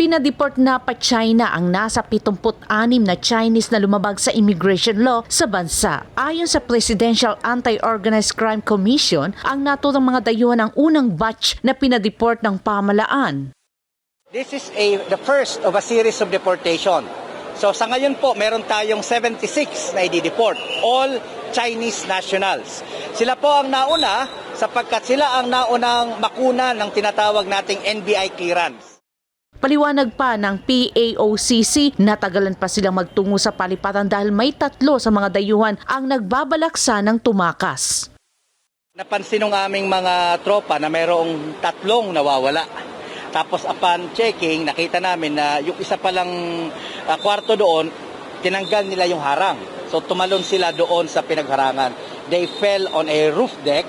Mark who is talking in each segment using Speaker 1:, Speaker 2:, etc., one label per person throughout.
Speaker 1: Pinadeport na pa China ang nasa 76 na Chinese na lumabag sa immigration law sa bansa. Ayon sa Presidential Anti-Organized Crime Commission, ang naturang mga dayuhan ang unang batch na pinadeport ng pamalaan.
Speaker 2: This is a the first of a series of deportation. So sa ngayon po, meron tayong 76 na i-deport, all Chinese nationals. Sila po ang nauna sapagkat sila ang naunang makuna ng tinatawag nating NBI clearance.
Speaker 1: Paliwanag pa ng PAOCC, natagalan pa silang magtungo sa palipatan dahil may tatlo sa mga dayuhan ang nagbabalaksa ng tumakas.
Speaker 2: Napansin ng aming mga tropa na mayroong tatlong nawawala. Tapos upon checking, nakita namin na yung isa palang ah, kwarto doon, tinanggal nila yung harang. So tumalon sila doon sa pinagharangan. They fell on a roof deck.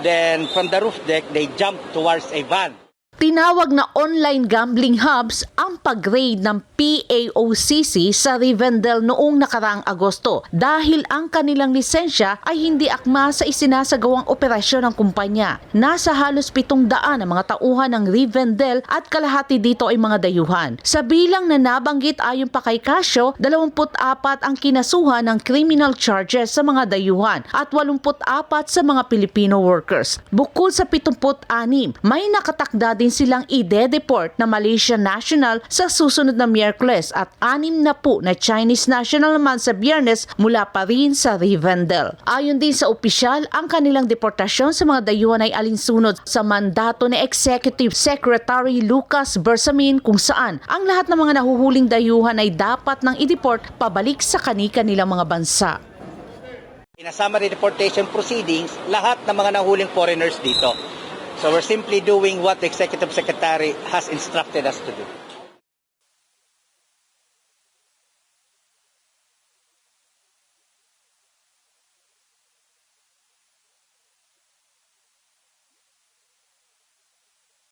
Speaker 2: Then from the roof deck, they jumped towards a van.
Speaker 1: Tinawag na online gambling hubs ang pag-raid ng PAOCC sa Rivendell noong nakaraang Agosto dahil ang kanilang lisensya ay hindi akma sa isinasagawang operasyon ng kumpanya. Nasa halos pitong daan ang mga tauhan ng Rivendell at kalahati dito ay mga dayuhan. Sa bilang na nabanggit ayon pa kay Casio, 24 ang kinasuhan ng criminal charges sa mga dayuhan at 84 sa mga Filipino workers. Bukod sa 76, may nakatakda din silang ide-deport na Malaysian national sa susunod na Miyerkules at anim na po na Chinese national naman sa Biyernes mula pa rin sa Rivendell. Ayon din sa opisyal, ang kanilang deportasyon sa mga dayuhan ay alinsunod sa mandato ni Executive Secretary Lucas Bersamin kung saan ang lahat ng mga nahuhuling dayuhan ay dapat nang i-deport pabalik sa kani-kanilang mga bansa.
Speaker 2: In a summary deportation proceedings, lahat ng mga nahuling foreigners dito. So we're simply doing what the Executive Secretary has instructed us to do.